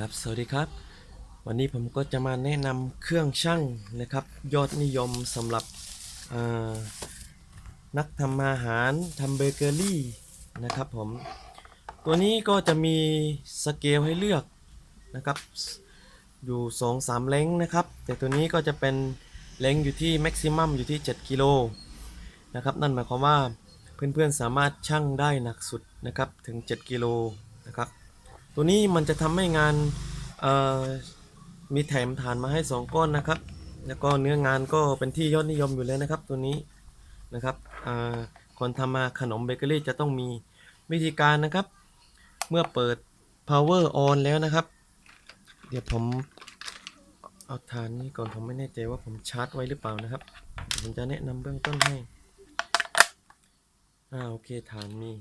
ครับสวัสดีครับ วันนี้ผมก็จะมาแนะนำเครื่องช่างนะครับ ยอดนิยมสำหรับนักทำอาหารทำเบเกอรี่นะครับผมตัวนี้ก็จะมีสเกลให้เลือกนะครับอยู่ 2 3เล้งนะครับ แต่ตัวนี้ก็จะเป็นเล้งอยู่ที่แม็กซิมัมอยู่ที่ 7กิโลนะครับนั่นหมายความว่าเพื่อนๆสามารถชั่งได้หนักสุดนะครับถึง 7กิโล ตัวนี้มันจะทำให้งานมีแถมฐานมาให้ 2 ก้อนนะครับ แล้วก็เนื้องานก็เป็นที่ยอดนิยมอยู่แล้วนะครับ ตัวนี้นะครับคนทำมาขนมเบเกอรี่จะต้องมีวิธีการนะครับ เมื่อเปิด power on แล้วนะครับ เดี๋ยวผมเอาฐานนี้ก่อนผมไม่แน่ใจว่าผมชาร์จไว้หรือเปล่านะครับผมจะแนะนำเบื้องต้นให้อ่าโอเคฐานมี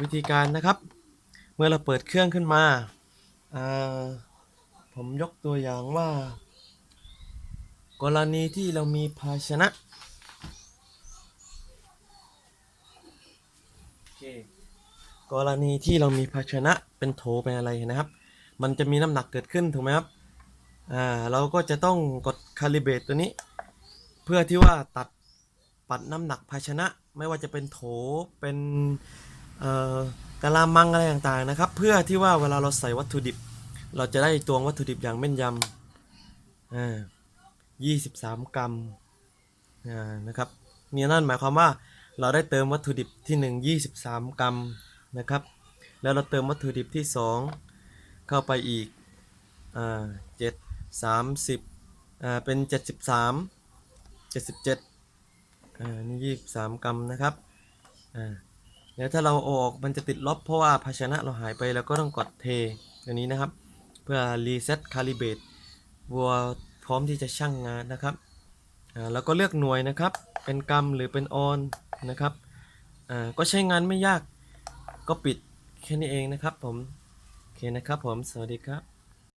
วิธีการนะครับ เมื่อเราเปิดเครื่องขึ้นมาผมยกตัวอย่างว่า กรณีที่เรามีภาชนะกรณีที่เรามีภาชนะเป็นโถเป็นอะไรนะครับ มันจะมีน้ำหนักเกิดขึ้นถูกไหมครับอ่าเราก็จะต้องกดคาลิเบตตัวนี้ เพื่อที่ว่าตัดปัดน้ำหนักภาชนะ ไม่ว่าจะเป็นโถเป็น กะลามังอะไรต่างๆนะครับ เพื่อที่ว่าเวลาเราใส่วัตถุดิบ เราจะได้ตวงวัตถุดิบอย่างแม่นยำอ่า23กรัมอ่านะครับเนี่ยนั่นหมายความว่าเราได้เติมวัตถุดิบที่1 23กรัมนะครับ แล้วเราเติมวัตถุดิบที่2เข้าไปอีกอ่า7 30อ่าเป็น73 77อ่านี่23กรัมนะครับอ่า แล้วถ้าเราออกมันจะติดลบเพราะว่าภาชนะเราหายไปแล้วก็ต้องกดเทอันนี้นะครับ เพื่อรีเซ็ตคาลิเบตวัวพร้อมที่จะชั่งงานนะครับแล้วก็เลือกหน่วยนะครับ เป็นกรัมหรือเป็นออนนะครับก็ใช้งานไม่ยากก็ปิดแค่นี้เองนะครับผม โอเคนะครับผม สวัสดีครับ